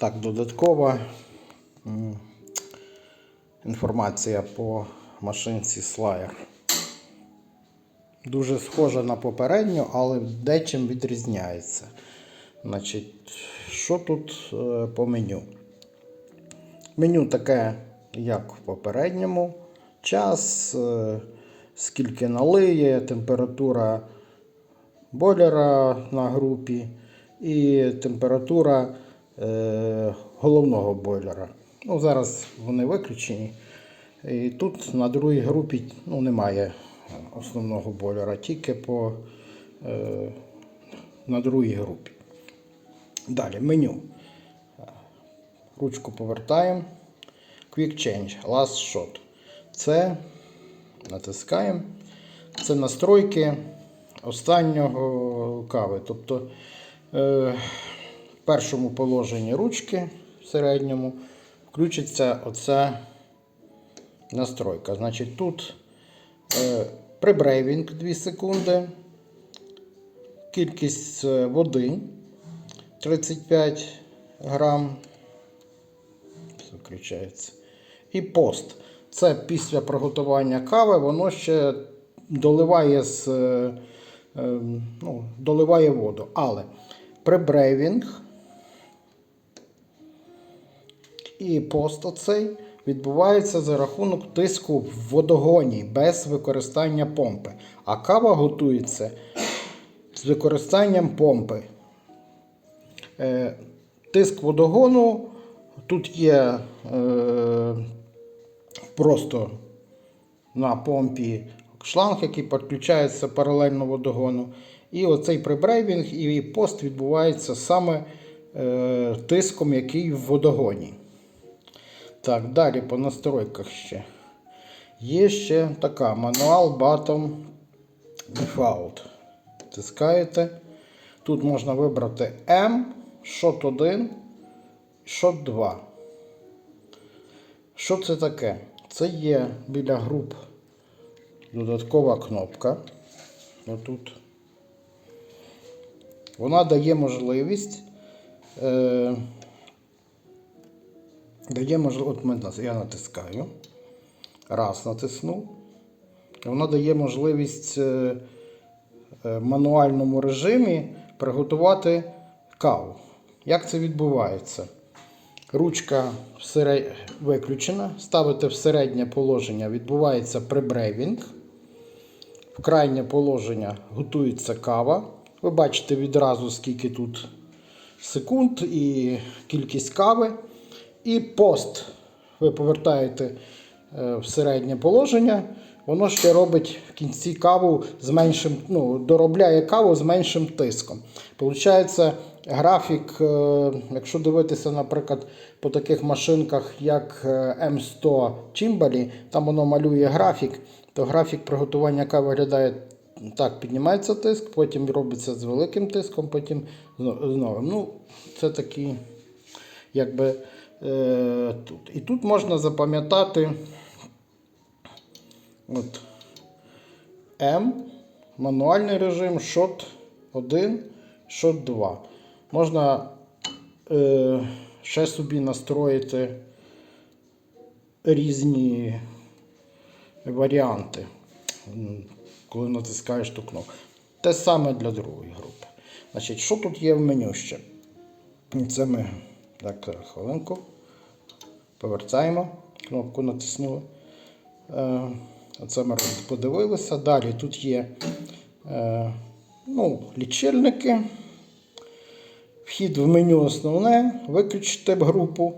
Так, додаткова інформація по машинці Slayer. Дуже схожа на попередню, але дечим відрізняється. Значить, що тут е, по меню? Меню таке, як в попередньому. Час, е, скільки налиє, температура бойлера на групі і температура головного бойлера. Ну, зараз вони виключені. І тут на другій групі ну, немає основного бойлера, тільки по, е, на другій групі. Далі меню. Ручку повертаємо. Quick Change, Last Shot. Це натискаємо. Це настройки останнього кави. Тобто е, першому положенні ручки в середньому включиться оця настройка. Значить, тут е, прибрейвінг 2 секунди, кількість е, води 35 грам. Включається. І пост. Це після приготування кави, воно ще доливає з, е, е, ну, доливає воду. Але прибрейвінг і пост оцей відбувається за рахунок тиску в водогоні без використання помпи. А кава готується з використанням помпи. Е, Тиск водогону тут є е, просто на помпі шланг, який підключається паралельно водогону. І оцей прибрейвінг і пост відбувається саме е, тиском, який в водогоні. Так, далі по настройках ще. Є ще така мануал Bottom Default. Тискаєте. Тут можна вибрати M, Shot 1, Shot 2. Що це таке? Це є біля груп додаткова кнопка. Отут. Вона дає можливість. Е, дає можливість. Я натискаю. Раз натиснув. Вона дає можливість е, е, в мануальному режимі приготувати каву. Як це відбувається? Ручка всере- виключена, ставите в середнє положення, відбувається прибрейвінг. В крайнє положення готується кава. Ви бачите відразу, скільки тут секунд і кількість кави. І пост ви повертаєте е, в середнє положення. Воно ще робить в кінці каву з меншим, ну, доробляє каву з меншим тиском. Получається, графік, е, якщо дивитися, наприклад, по таких машинках, як е, М100 Чимбалі, там воно малює графік, то графік приготування кави виглядає так, піднімається тиск, потім робиться з великим тиском, потім з новим. Ну, це такі, якби е, тут. І тут можна запам'ятати от, М, мануальний режим, шот 1, шот 2. Можна е, ще собі настроїти різні варіанти, коли натискаєш ту кнопку. Те саме для другої групи. Значить, що тут є в меню ще? Це ми так, хвилинку. Повертаємо, кнопку натиснули. Оце ми подивилися. Далі тут є ну, лічильники. Вхід в меню основне, виключити групу,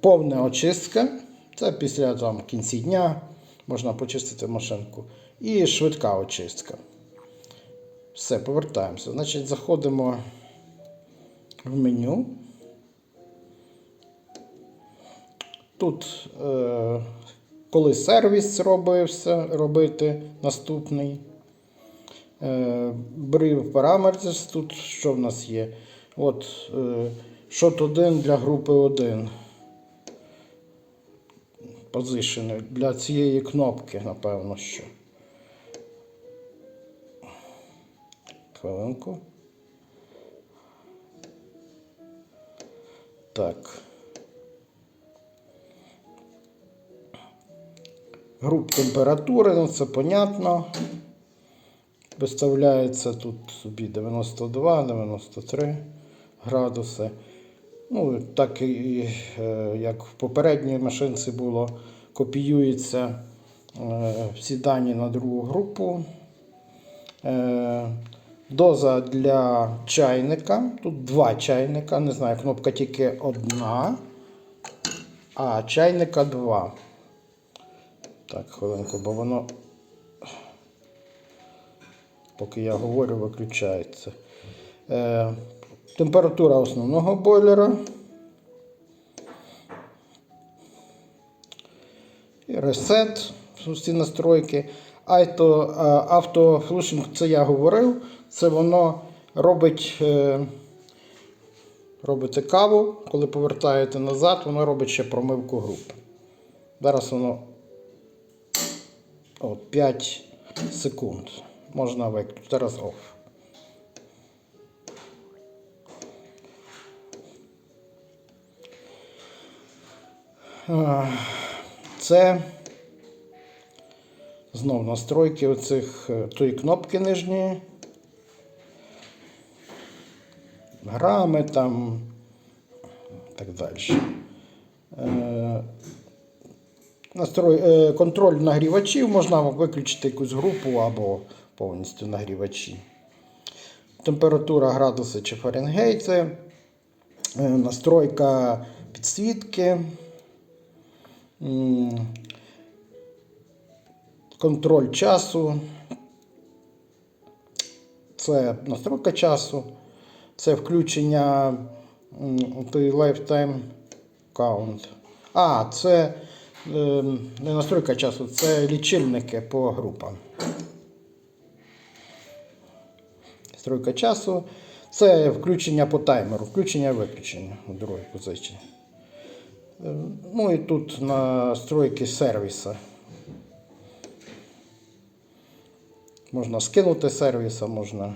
повна очистка. Це після там, кінці дня можна почистити машинку. І швидка очистка. Все, повертаємося. Значить, заходимо в меню. Тут, е, коли сервіс робився, робити наступний. Е, Brief Parameters, тут що в нас є? От, е, шот 1 для групи 1. Position для цієї кнопки, напевно, що. Хвилинку. Так. Груп температури, ну це понятно. Виставляється тут собі 92, 93 градуси. Ну, так і е, як в попередній машинці було, копіюється е, всі дані на другу групу. Доза для чайника. Тут два чайника. Не знаю, кнопка тільки одна, а чайника два. Так, хвилинку, бо воно, поки я говорю, виключається. Е, температура основного бойлера. І Ресет, всі настройки. Е, автофлушинг, це я говорив. Це воно робить, е, робите каву, коли повертаєте назад, воно робить ще промивку груп. Зараз воно от, 5 секунд. Можна виключити. Зараз. Е, Це знов настройки оцих е, тої кнопки нижньої. Грами там і так далі. Е, Настрой, е, контроль нагрівачів можна виключити якусь групу або повністю нагрівачі. Температура градуси чи Фаренгейти. Е, Настройка підсвітки. Контроль часу. Це настройка часу. Це включення той lifetime count. А, це е, не настройка часу, це лічильники по групам. Настройка часу. Це включення по таймеру, включення і виключення у другій позиції. Е, Ну і тут настройки сервіса. Можна скинути сервіса, можна.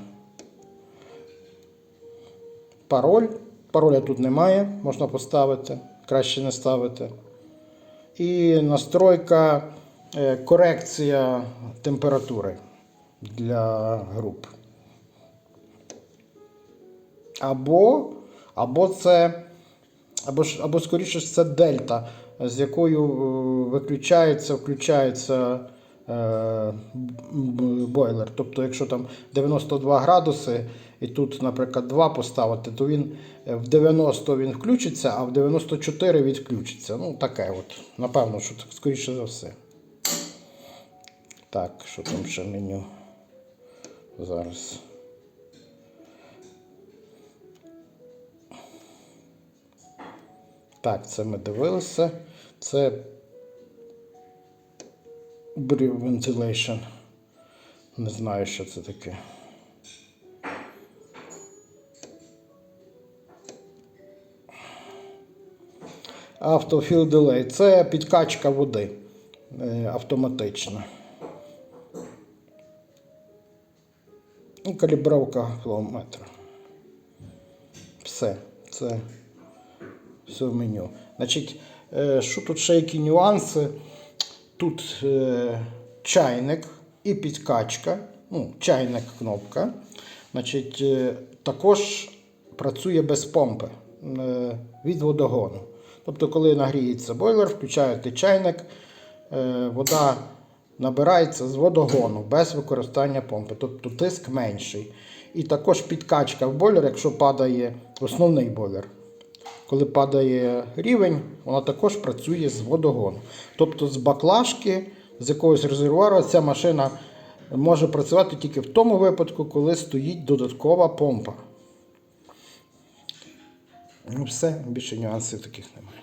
Пароль. Пароля тут немає, можна поставити, краще не ставити. І настройка, е, корекція температури для груп. Або, або це, або, або скоріше це дельта, з якою е, виключається, включається е, бойлер. Тобто, якщо там 92 градуси, і тут, наприклад, 2 поставити, то він е, в 90 він включиться, а в 94 відключиться. Ну, таке от. Напевно, що так, скоріше за все. Так, що там ще меню зараз. Так, це ми дивилися. Це Brew Ventilation. Не знаю, що це таке. Автофіл Delay. Це підкачка води е, автоматична. І калібровка флометра. Все. Це все в меню. Значить, е, що тут ще які нюанси? Тут е, чайник і підкачка. Ну, чайник кнопка. Значить, також працює без помпи від водогону. Тобто, коли нагріється бойлер, включаєте чайник, е, вода набирається з водогону без використання помпи. Тобто тиск менший. І також підкачка в бойлер, якщо падає основний бойлер. Коли падає рівень, вона також працює з водогону. Тобто з баклажки, з якогось резервуару ця машина може працювати тільки в тому випадку, коли стоїть додаткова помпа. Ну все, більше нюансів таких немає.